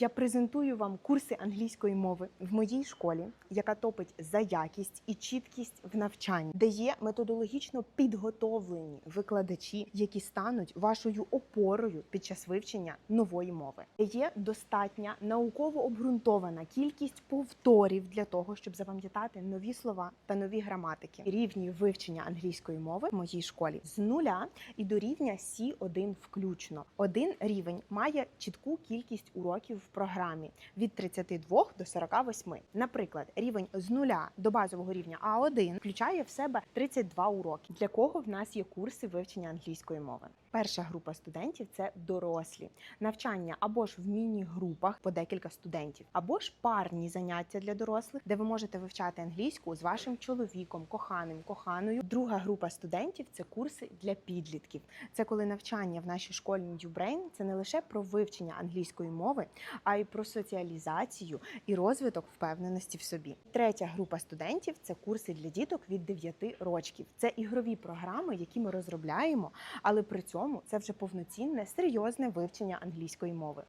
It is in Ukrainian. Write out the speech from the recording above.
Я презентую вам курси англійської мови в моїй школі, яка топить за якість і чіткість в навчанні, де є методологічно підготовлені викладачі, які стануть вашою опорою під час вивчення нової мови. Де Є достатня науково обґрунтована кількість повторів для того, щоб запам'ятати нові слова та нові граматики. Рівні вивчення англійської мови в моїй школі з нуля і до рівня C1 включно. Один рівень має чітку кількість уроків програмі від 32 до 48. Наприклад, рівень з нуля до базового рівня А1 включає в себе 32 уроки. Для кого в нас є курси вивчення англійської мови? Перша група студентів це дорослі навчання або ж в міні-групах по декілька студентів, або ж парні заняття для дорослих, де ви можете вивчати англійську з вашим чоловіком, коханим, коханою. Друга група студентів це курси для підлітків. Це коли навчання в нашій школі Brain – це не лише про вивчення англійської мови, а й про соціалізацію і розвиток впевненості в собі. Третя група студентів це курси для діток від 9 років. Це ігрові програми, які ми розробляємо, але при цьому це вже повноцінне серйозне вивчення англійської мови.